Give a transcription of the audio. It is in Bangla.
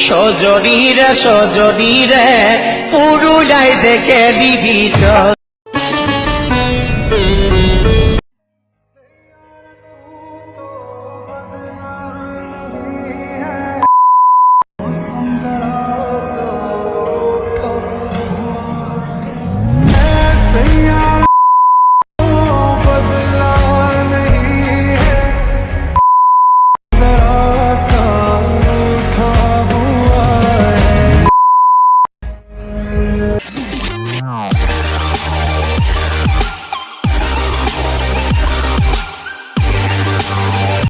সজনীরে সজনীরে পুরুলাই দেখে বিবিচ